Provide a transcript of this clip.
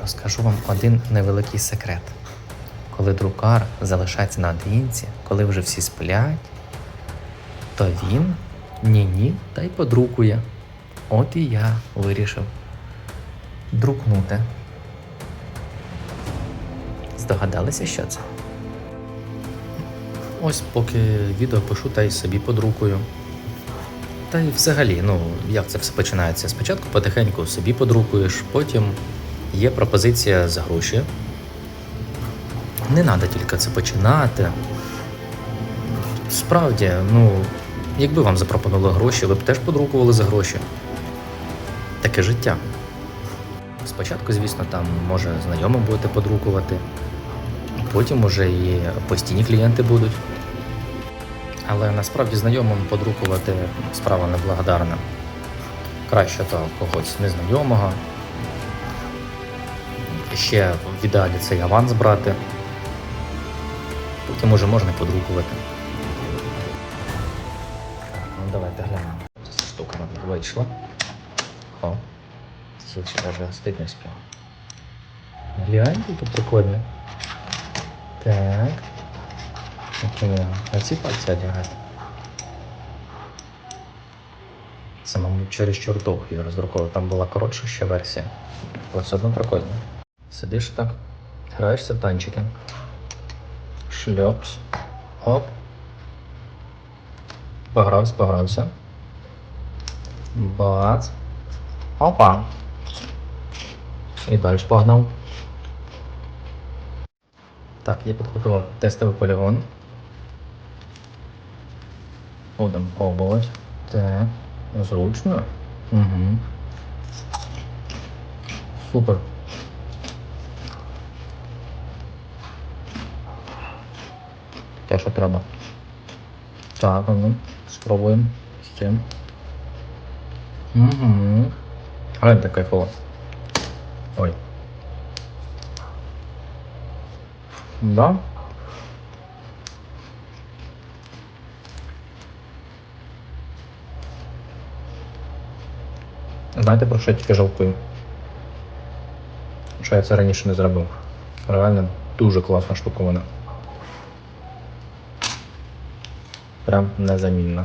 Розкажу вам один невеликий секрет. Коли друкар залишається наодинці, коли вже всі сплять, то він ні-ні та й подрукує. От і я вирішив друкнути. Здогадалися, що це? Ось поки відео пишу та й собі подрукую. Та й взагалі, ну як це все починається? Спочатку потихеньку собі подрукуєш, потім є пропозиція за гроші. Не треба тільки це починати. Справді, ну, якби вам запропонували гроші, ви б теж подрукували за гроші. Таке життя. Спочатку, звісно, там може знайомим будете подрукувати, потім уже і постійні клієнти будуть. Але насправді знайомим подрукувати справа неблагодарна. Краще то когось незнайомого. Ще в ідеалі цей аванс брати. Потім уже можна подрукувати. Ну, давайте глянемо. Штука вийшла. О, ще навіть стить не спів. Гляньте, тут прикольно. Так. А ці пальці одягати. Це, мабуть, через чортовку я роздруковував. Там була коротша ще версія. Але все одно прикольно. Сидиш так, граєшся в танчики. Шльопс. Оп. Погрався, погрався. Бац. Опа. І далі погнав. Так, я підготував тестовий полігон. Будемо пробувати. Так, зручно. Угу. Супер. Те, що треба. Так, ну, спробуємо з цим. Угу. Гляньте, кайфово. Ой. Да. Знаєте, про що я тільки жалкую? Що я це раніше не зробив. Реально дуже класна штуковина. Прям незамінна.